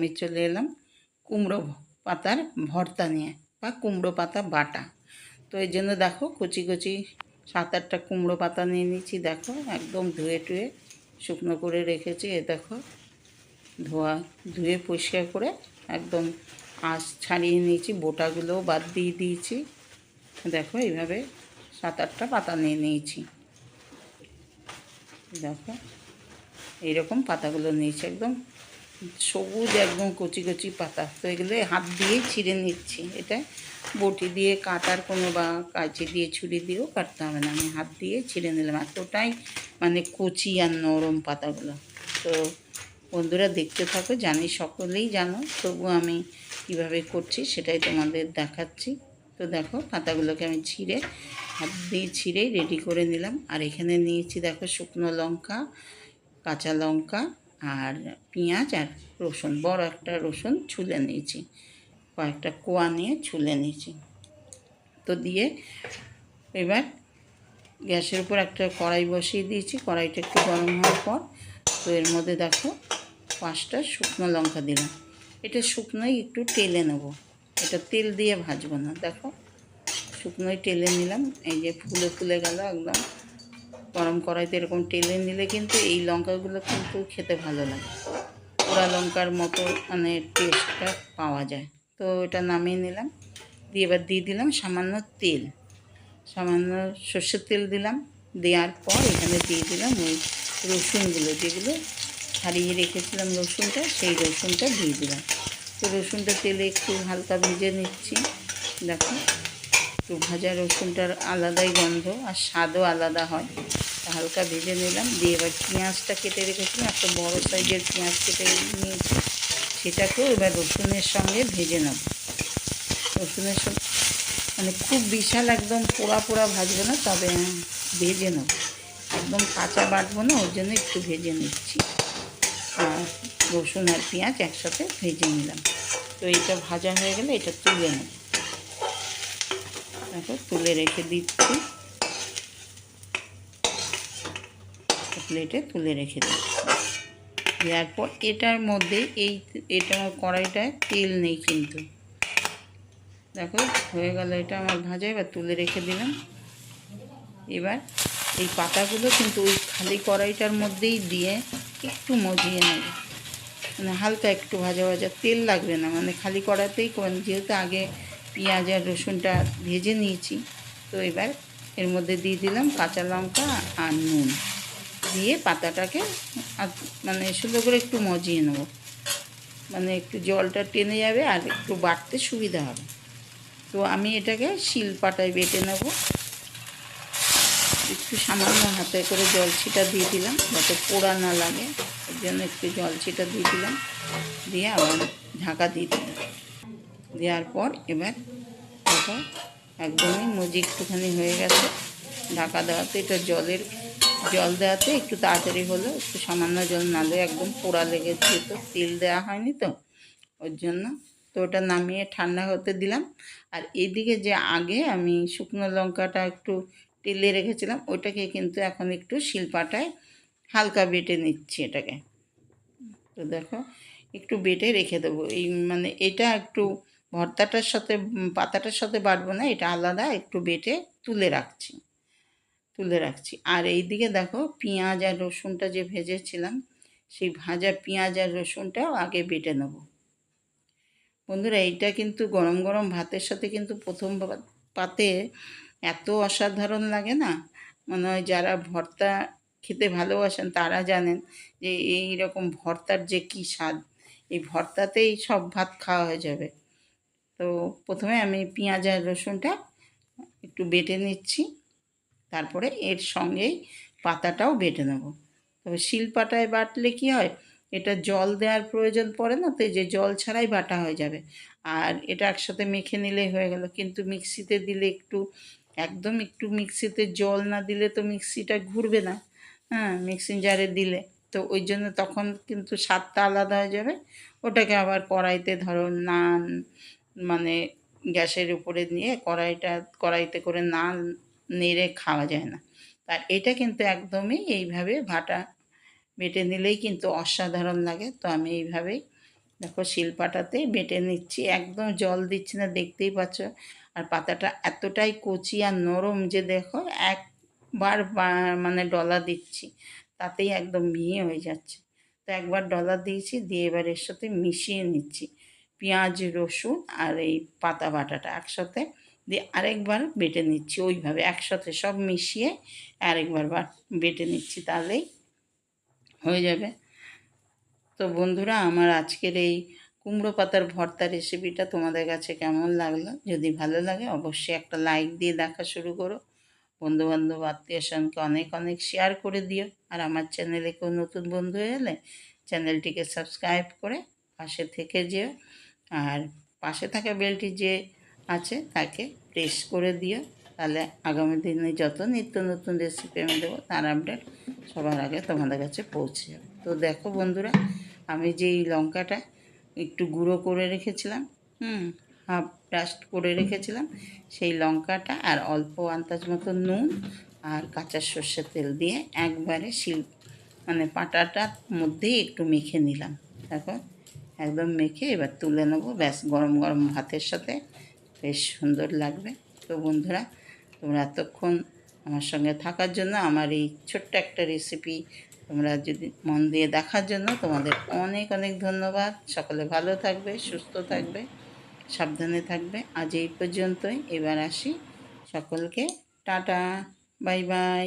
আমি চলে এলাম কুমড়ো পাতার ভর্তা নিয়ে বা কুমড়ো পাতা বাটা। তো এই জন্য দেখো কচি কচি সাত আটটা কুমড়ো পাতা নিয়ে নিয়েছি, দেখো একদম ধুয়ে টুয়ে শুকনো করে রেখেছি, এ দেখো ধোয়া, ধুয়ে পরিষ্কার করে একদম আঁশ ছাড়িয়ে নিয়েছি, বোটাগুলোও বাদ দিয়ে দিয়েছি। দেখো এইভাবে সাত আটটা পাতা নিয়ে নিয়েছি। দেখো এইরকম পাতাগুলো নিয়েছি একদম সবুজ একদম কচি কচি পাতা। তো এগুলো হাত দিয়েই ছিঁড়ে নিচ্ছি। এটা বটি দিয়ে কাটার কোনো বা কাঁচি দিয়ে ছুরি দিয়েও কাটতে হবে না। আমি হাত দিয়ে ছিঁড়ে নিলাম। এতটাই মানে কচি আর নরম পাতাগুলো। তো বন্ধুরা দেখতে থাকো, জানি সকলেই জানো, তবু আমি কীভাবে করছি সেটাই তোমাদের দেখাচ্ছি। তো দেখো, পাতাগুলোকে আমি ছিঁড়ে, হাত দিয়ে ছিঁড়েই রেডি করে নিলাম। আর এখানে নিয়েছি দেখো শুকনো লঙ্কা, কাঁচা লঙ্কা আর পেঁয়াজ আর রসুন, বড় একটা রসুন ছুলে নিয়েছি, কয়েকটা কোয়া নিয়ে ছুলে নিয়েছি। তো দিয়ে এবার গ্যাসের উপর একটা কড়াই বসিয়ে দিয়েছি, কড়াইটা একটু গরম হওয়ার পর তো এর মধ্যে দেখো পাঁচটা শুকনো লঙ্কা দিলাম। এটা শুকনোই একটু টেলে নেব, এটা তেল দিয়ে ভাজবো না। দেখো শুকনোই টেলে নিলাম, এই যে ফুলে ফুলে গেল একদম। গরম কড়াইতে এরকম টেলে নিলে কিন্তু এই লঙ্কাগুলো কিন্তু খেতে ভালো লাগে। পোড়া লঙ্কার মতো মানে টেস্টটা পাওয়া যায়। তো এটা নামিয়ে নিলাম। দিয়ে এবার দিয়ে দিলাম সামান্য তেল। সামান্য সর্ষের তেল দিলাম। দেওয়ার পর এখানে দিয়ে দিলাম ওই রসুনগুলো যেগুলো ছাড়িয়ে রেখেছিলাম রসুনটা, সেই রসুনটা দিয়ে দিলাম। তো রসুনটা তেলে একটু হালকা ভেজে নিচ্ছি। দেখো। একটু ভাজা রসুনটার আলাদাই গন্ধ আর স্বাদও আলাদা হয়। হালকা ভেজে নিলাম। দিয়ে এবার পেঁয়াজটা কেটে রেখেছিলাম। একটা বড় সাইজের পেঁয়াজ কেটে নিয়েছি। সেটাকেও এবার রসুনের সঙ্গে ভেজে নেব। রসুনের সঙ্গে মানে খুব বিশাল একদম পোড়া পোড়া ভাজবো না, তবে ভেজে নেব। একদম কাঁচা বাটবো না, ওর জন্য একটু ভেজে নিচ্ছি। আর রসুন আর পেঁয়াজ একসাথে ভেজে নিলাম। তো এটা ভাজা হয়ে গেলে এটা তুলে নেব। দেখো তুলে রেখে দিচ্ছি। প্লেটে তুলে রেখে দিচ্ছি। দেওয়ার পর এটার মধ্যে এই এটা কড়াইটায় তেল নেই কিন্তু। দেখো, হয়ে গেল এটা আমার ভাজা, এবার তুলে রেখে দিলাম। এবার এই পাতাগুলো কিন্তু ওই খালি কড়াইটার মধ্যেই দিয়ে একটু মজিয়ে নেব। মানে হালকা একটু ভাজা ভাজা তেল লাগবে না মানে খালি কড়াতেই যেহেতু আগে পেঁয়াজ আর রসুনটা ভেজে নিয়েছি। তো এবার এর মধ্যে দিয়ে দিলাম কাঁচা লঙ্কা আর নুন। দিয়ে পাতাটাকে মানে সুন্দর করে একটু মজিয়ে নেব। মানে একটু জলটা টেনে যাবে আর একটু বাটতে সুবিধা হবে। তো আমি এটাকে শিল পাটায় বেটে নেব। একটু সামান্য হাতে করে জল ছিটা দিয়ে দিলাম যাতে পোড়া না লাগে। এর জন্য একটু জল ছিটা দিয়ে দিলাম। দিয়ে আবার ঢাকা দিয়ে দিলাম। দেওয়ার পর এবার দেখো একদমই মজি একটুখানি হয়ে গেছে। ঢাকা দেওয়াতে এটা জলের, জল দেওয়াতে একটু তাড়াতাড়ি হলো, একটু সামান্য জল নালে একদম পোড়া লেগেছে তো, তেল দেওয়া হয়নি তো, ওর জন্য। তো ওটা নামিয়ে ঠান্ডা হতে দিলাম। আর এদিকে যে আগে আমি শুকনো লঙ্কাটা একটু তেলে রেখেছিলাম, ওটাকে কিন্তু এখন একটু শিলপাটায় হালকা বেটে নিচ্ছি এটাকে। তো দেখো, একটু বেটে রেখে দেবো। এই মানে এটা একটু ভর্তাটার সাথে পাতাটার সাথে বাটবো না, এটা আলাদা, একটু বেটে তুলে রাখছি তুলে রাখছি। আর এই দিকে দেখো, পেঁয়াজ আর রসুনটা যে ভেজেছিলাম, সেই ভাজা পেঁয়াজ আর রসুনটাও আগে বেটে নেব। বন্ধুরা, এইটা কিন্তু গরম গরম ভাতের সাথে কিন্তু প্রথম পাতে এত অসাধারণ লাগে না? মনে হয় যারা ভর্তা খেতে ভালোবাসেন, তারা জানেন যে এই রকম ভর্তার যে কী স্বাদ, এই ভর্তাতেই সব ভাত খাওয়া হয়ে যাবে। তো প্রথমে আমি পেঁয়াজ আর রসুনটা একটু বেটে নিচ্ছি। তারপরে এর সঙ্গেই পাতাটাও বেটে নেব। তবে শিলপাটায় বাটলে কি হয়, এটা জল দেওয়ার প্রয়োজন পড়ে না, তো যে জল ছাড়াই বাটা হয়ে যাবে। আর এটা একসাথে মেখে নিলেই হয়ে গেল, কিন্তু মিক্সিতে দিলে একটু, একদম একটু মিক্সিতে জল না দিলে তো মিক্সিটা ঘুরবে না। হ্যাঁ মিক্সিং জারে দিলে, তো ওই জন্য তখন কিন্তু স্বাদটা আলাদা হয়ে যাবে। ওটাকে আবার কড়াইতে ধরো নান মানে গ্যাসের উপরে নিয়ে কড়াইটা, কড়াইতে করে না নেড়ে খাওয়া যায় না। আর এটা কিন্তু একদমই এইভাবে ভাটা বেটে নিলেই কিন্তু অসাধারণ লাগে। তো আমি এইভাবেই দেখো শিলপাটাতে বেটে নিচ্ছি। একদম জল দিচ্ছি না, দেখতেই পাচ্ছ। আর পাতাটা এতটাই কচি আর নরম যে দেখো, একবার মানে ডলা দিচ্ছি, তাতেই একদম মিহি হয়ে যাচ্ছে। তো একবার ডলা দিয়েছি, দিয়ে এবার এর সাথে মিশিয়ে নিচ্ছি। পেঁয়াজ, রসুন আর এই পাতা বাটাটা একসাথে দিয়ে আরেকবার বেটে নিচ্ছি। ওইভাবে একসাথে সব মিশিয়ে আরেকবার বাট- নিচ্ছি, তাহলেই হয়ে যাবে। তো বন্ধুরা, আমার আজকের এই কুমড়ো পাতার ভর্তা রেসিপিটা তোমাদের কাছে কেমন লাগল? যদি ভালো লাগে, অবশ্যই একটা লাইক দিয়ে দেখা শুরু করো। বন্ধুবান্ধব, আত্মীয় স্বজনকে অনেক অনেক শেয়ার করে দিও। আর আমার চ্যানেলে কেউ নতুন বন্ধু এলে চ্যানেলটিকে সাবস্ক্রাইব করে পাশে থেকে যেও। আর পাশে থাকা বেলটি যে আছে তাকে প্রেস করে দিও। তাহলে আগামী দিনে যত নিত্য নতুন রেসিপি আমি দেবো, তার আপডেট সবার আগে তোমাদের কাছে পৌঁছে যাবে। তো দেখো বন্ধুরা, আমি যে এই লঙ্কাটা একটু গুঁড়ো করে রেখেছিলাম, হুম হাফ ডাস্ট করে রেখেছিলাম, সেই লঙ্কাটা আর অল্প আন্দাজ মতো নুন আর কাঁচা সর্ষের তেল দিয়ে একবারে শিল মানে পাটাটার মধ্যেই একটু মেখে নিলাম। দেখো একদম মেখে এবার তুলে নেব। ব্যাস, গরম গরম ভাতের সাথে। বেশ সুন্দর লাগবে। তো বন্ধুরা, তোমরা এতক্ষণ আমার সঙ্গে থাকার জন্য, আমার এই ছোট্ট একটা রেসিপি তোমরা যদি মন দিয়ে দেখার জন্য, তোমাদের অনেক অনেক ধন্যবাদ। সকলে ভালো থাকবে, সুস্থ থাকবে, সাবধানে থাকবে। আজ এই পর্যন্তই। এবার আসি সকলকে। Tata, bye bye.